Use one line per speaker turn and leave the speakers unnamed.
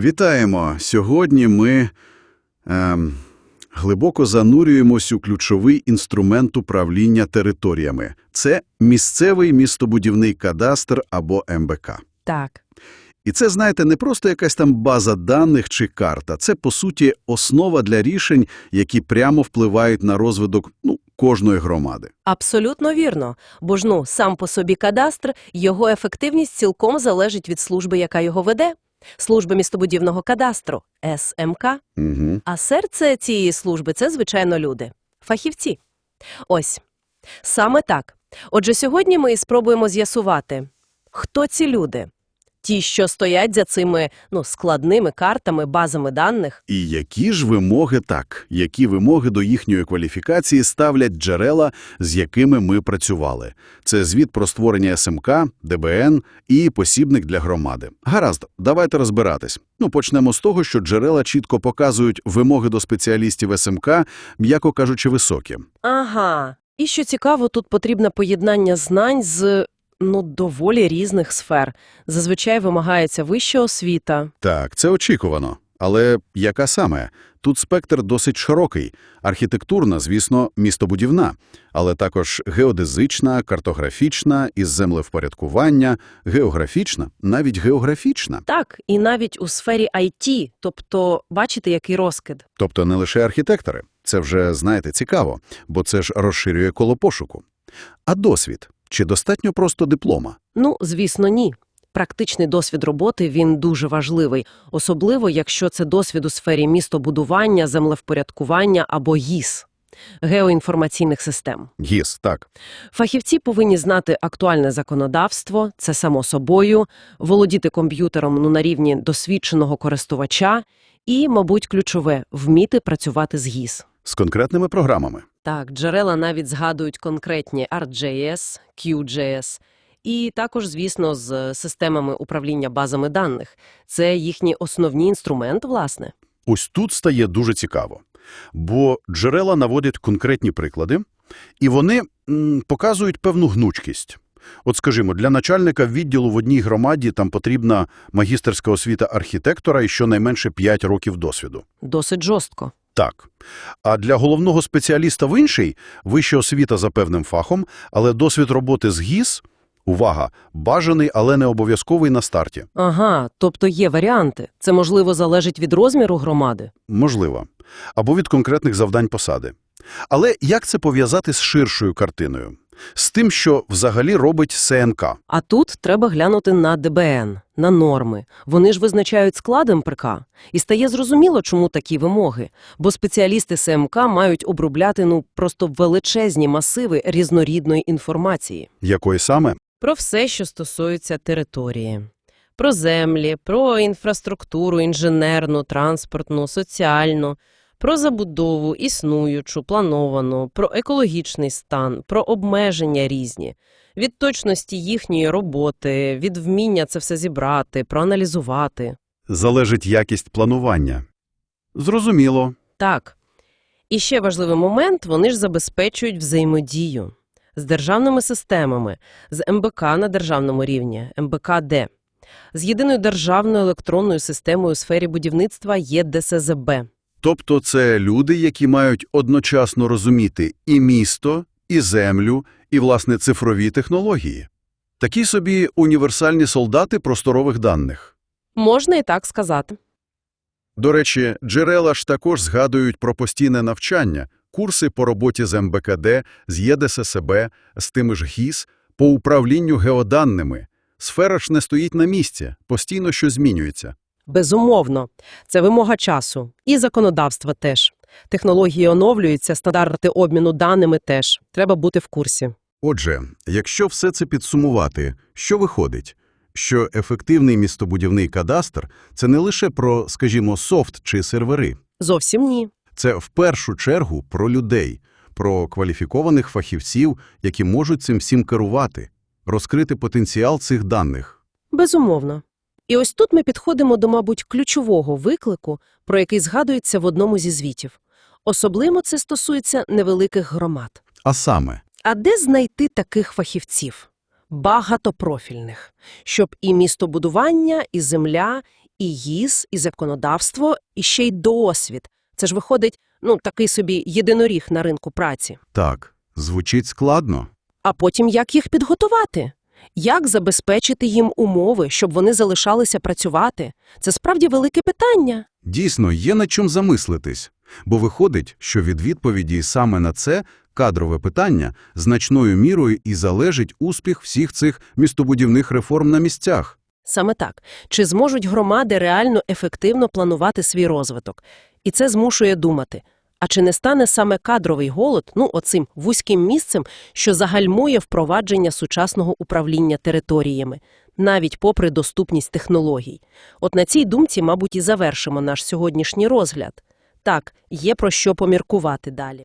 Вітаємо! Сьогодні ми ем, глибоко занурюємось у ключовий інструмент управління територіями. Це місцевий містобудівний кадастр або МБК.
Так.
І це, знаєте, не просто якась там база даних чи карта. Це, по суті, основа для рішень, які прямо впливають на розвиток ну, кожної громади.
Абсолютно вірно. Бо ж ну, сам по собі кадастр, його ефективність цілком залежить від служби, яка його веде. Служба містобудівного кадастру – СМК.
Угу.
А серце цієї служби – це, звичайно, люди. Фахівці. Ось. Саме так. Отже, сьогодні ми спробуємо з'ясувати, хто ці люди? Ті, що стоять за цими ну, складними картами, базами даних.
І які ж вимоги так, які вимоги до їхньої кваліфікації ставлять джерела, з якими ми працювали? Це звіт про створення СМК, ДБН і посібник для громади. Гаразд, давайте розбиратись. Ну, почнемо з того, що джерела чітко показують вимоги до спеціалістів СМК, м'яко кажучи, високі.
Ага. І що цікаво, тут потрібне поєднання знань з ну, доволі різних сфер. Зазвичай вимагається вища освіта.
Так, це очікувано. Але яка саме? Тут спектр досить широкий. Архітектурна, звісно, містобудівна, але також геодезична, картографічна, із землевпорядкування, географічна, навіть географічна.
Так, і навіть у сфері IT, тобто, бачите, який розкид.
Тобто не лише архітектори. Це вже, знаєте, цікаво, бо це ж розширює коло пошуку. А досвід? Чи достатньо просто диплома?
Ну, звісно, ні. Практичний досвід роботи, він дуже важливий, особливо, якщо це досвід у сфері містобудування, землевпорядкування або ГІС – геоінформаційних систем.
ГІС, так.
Фахівці повинні знати актуальне законодавство, це само собою, володіти комп'ютером ну, на рівні досвідченого користувача і, мабуть, ключове – вміти працювати з ГІС.
З конкретними програмами.
Так, джерела навіть згадують конкретні ArcGIS, QGIS і також, звісно, з системами управління базами даних. Це їхній основний інструмент, власне.
Ось тут стає дуже цікаво, бо джерела наводять конкретні приклади, і вони м, показують певну гнучкість. От, скажімо, для начальника відділу в одній громаді там потрібна магістерська освіта архітектора і щонайменше 5 років досвіду.
Досить жорстко.
Так. А для головного спеціаліста в іншій – вища освіта за певним фахом, але досвід роботи з ГІС, увага, бажаний, але не обов'язковий на старті.
Ага, тобто є варіанти. Це, можливо, залежить від розміру громади.
Можливо. Або від конкретних завдань посади. Але як це пов'язати з ширшою картиною? З тим, що взагалі робить СНК.
А тут треба глянути на ДБН, на норми. Вони ж визначають склад МПК. І стає зрозуміло, чому такі вимоги. Бо спеціалісти СМК мають обробляти ну просто величезні масиви різнорідної інформації.
Якої саме?
Про все, що стосується території. Про землі, про інфраструктуру, інженерну, транспортну, соціальну, про забудову, існуючу, плановану, про екологічний стан, про обмеження різні, від точності їхньої роботи, від вміння це все зібрати, проаналізувати.
Залежить якість планування. Зрозуміло.
Так. І ще важливий момент – вони ж забезпечують взаємодію з державними системами, з МБК на державному рівні, МБК-Д, з єдиною державною електронною системою у сфері будівництва ЄДСЗБ.
Тобто це люди, які мають одночасно розуміти і місто, і землю, і, власне, цифрові технології. Такі собі універсальні солдати просторових даних.
Можна і так сказати.
До речі, джерела ж також згадують про постійне навчання, курси по роботі з МБКД, з ЄДССБ, з тими ж ГІС, по управлінню геоданними. Сфера ж не стоїть на місці, постійно щось змінюється.
Безумовно. Це вимога часу. І законодавства теж. Технології оновлюються, стандарти обміну даними теж. Треба бути в курсі.
Отже, якщо все це підсумувати, що виходить? Що ефективний містобудівний кадастр – це не лише про, скажімо, софт чи сервери.
Зовсім ні.
Це в першу чергу про людей, про кваліфікованих фахівців, які можуть цим всім керувати, розкрити потенціал цих даних.
Безумовно. І ось тут ми підходимо до, мабуть, ключового виклику, про який згадується в одному зі звітів. Особливо це стосується невеликих громад.
А саме,
А де знайти таких фахівців? Багатопрофільних, щоб і містобудування, і земля, і ЄС, і законодавство, і ще й досвід. Це ж виходить, ну, такий собі єдиноріг на ринку праці.
Так, звучить складно.
А потім як їх підготувати? Як забезпечити їм умови, щоб вони залишалися працювати? Це справді велике питання.
Дійсно, є над чим замислитись. Бо виходить, що від відповіді саме на це кадрове питання значною мірою і залежить успіх всіх цих містобудівних реформ на місцях.
Саме так. Чи зможуть громади реально ефективно планувати свій розвиток? І це змушує думати. А чи не стане саме кадровий голод, ну, оцим вузьким місцем, що загальмує впровадження сучасного управління територіями, навіть попри доступність технологій? От на цій думці, мабуть, і завершимо наш сьогоднішній розгляд. Так, є про що поміркувати далі.